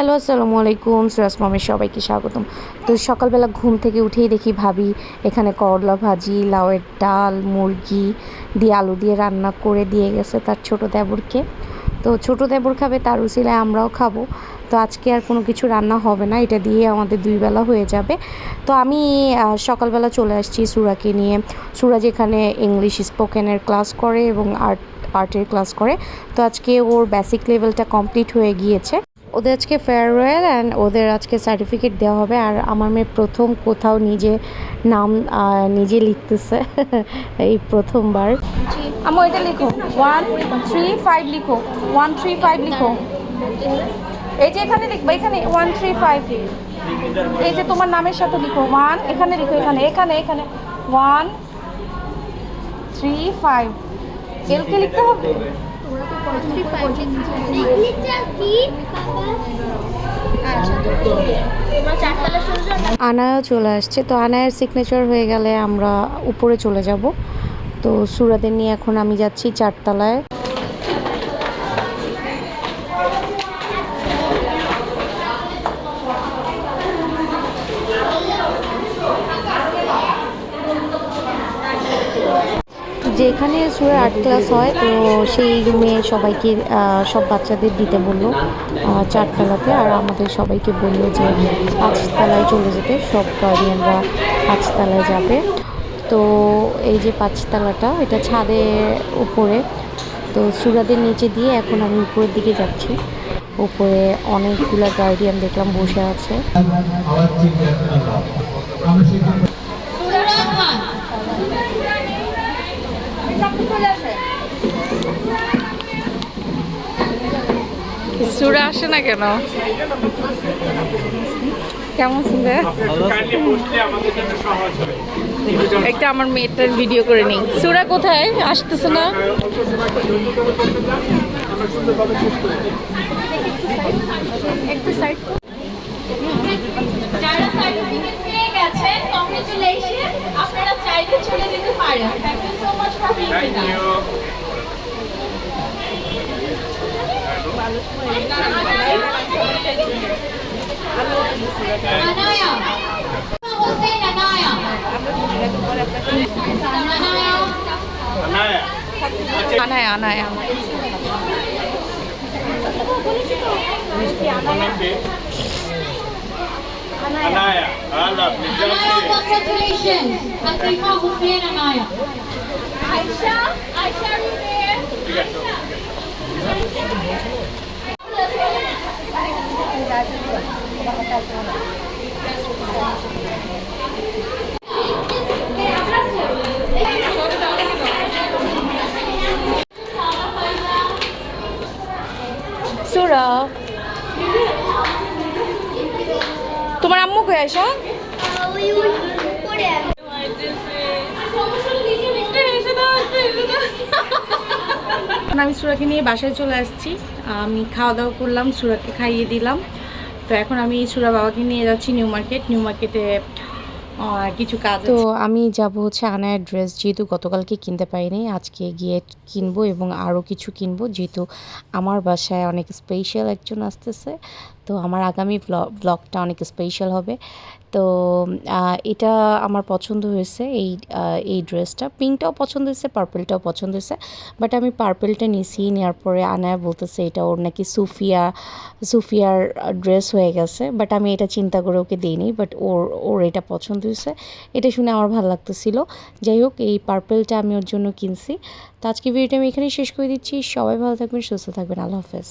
Hello, আসসালামু আলাইকুম। সুরাজ মামের সবাইকে স্বাগতম। তো সকালবেলা ঘুম থেকে উঠেই দেখি ভাবি এখানে করলা ভাজি, লাউয়ের ডাল, মুরগি দিয়ে আলু দিয়ে রান্না করে দিয়ে গেছে তার ছোটো দেবরকে। তো ছোটো দেবর খাবে, তার উসিলায় আমরাও খাব। তো আজকে আর কোনো কিছু রান্না হবে না, এটা দিয়ে আমাদের দুই বেলা হয়ে যাবে। তো আমি সকালবেলা চলে আসছি সুরাকে নিয়ে। সুরা যেখানে ইংলিশ স্পোকেনের ক্লাস করে এবং আর্ট আর্টের ক্লাস করে। তো আজকে ওর বেসিক লেভেলটা কমপ্লিট হয়ে গিয়েছে। ওদের আজকে ফেয়ারওয়েল অ্যান্ড ওদের আজকে সার্টিফিকেট দেওয়া হবে। আর আমার মেয়ে প্রথম কোথাও নিজে নাম নিজে লিখতেছে এই প্রথমবার। আমো এটা লিখো। ওয়ান থ্রি ফাইভ লিখো। ওয়ান থ্রি ফাইভ লিখো। এই যে এখানে লিখবে, এখানে। ওয়ান থ্রি ফাইভ এই যে তোমার নামের সাথে লিখো। ওয়ান এখানে লিখো, এখানে এখানে এখানে। ওয়ান থ্রি ফাইভ এলকে লিখতে হবে? আনায়া চলে আসছে। তো আনায়ের সিগনেচার হয়ে গেলে আমরা উপরে চলে যাব। তো সুরাদের নিয়ে এখন আমি যাচ্ছি চারতলায়। যেখানে সুরের আর্ট ক্লাস হয়, তো সেই রুমে সবাইকে সব বাচ্চাদের দিতে বলল চারতলাতে। আর আমাদের সবাইকে বলল যে পাঁচতলায় চলে যেতে, সব গার্ডিয়ানরা পাঁচতলায় যাবে। তো এই যে পাঁচতলাটা, এটা ছাদের উপরে। তো সুরাদের নিচে দিয়ে এখন আমি উপরের দিকে যাচ্ছি। উপরে অনেকগুলো গার্ডিয়ান দেখলাম বসে আছে। সুরা আসে না কেন? কেমন শুনবে একটা আমার মেয়েটার ভিডিও করে নিই। সুরা কোথায়? আসতেছে না? একটু আপনারা চাইলে পারেন। Thank you so for Anaya Hossain Anaya Anaya আনায় আনায় Anaya, hala, Anaya congratulation Atifa Hossain Anaya Ayesha Ayesha রুবের সুরা। তোমার আম্মু কই আইসা? আমি সুরাকে নিয়ে বাসায় চলে আসছি। আমি খাওয়া দাওয়া করলাম, সুরাকে খাইয়ে দিলাম। তো এখন আমি সুরা বাবাকে নিয়ে যাচ্ছি নিউ মার্কেট। নিউ মার্কেটে কিছু কাজ তো আমি যাব হচ্ছে আনায়ের ড্রেস যেহেতু গতকালকে কিনতে পারিনি আজকে গিয়ে কিনবো এবং আরও কিছু কিনবো যেহেতু আমার বাসায় অনেক স্পেশাল একজন আসতেছে। তো আমার আগামী ব্লগটা অনেক স্পেশাল হবে। তো এটা আমার পছন্দ হয়েছে এই এই ড্রেসটা পিঙ্কটাও পছন্দ হয়েছে পার্পেলটাও পছন্দ হয়েছে বাট আমি পার্পেলটা নিয়েছি নেওয়ার পরে আনায়া বলতেছে এটা ওর নাকি সুফিয়া, সুফিয়ার ড্রেস হয়ে গেছে বাট আমি এটা চিন্তা করে ওকে দিইনি বাট ওর ওর এটা পছন্দ হয়েছে। এটা শুনে আমার ভালো লাগতেছিল। যাই হোক, এই পার্পেলটা আমি ওর জন্য কিনছি। তো আজকে ভিডিওটা আমি এখানেই শেষ করে দিচ্ছি। সবাই ভালো থাকবেন, সুস্থ থাকবেন। আল্লাহ হাফেজ।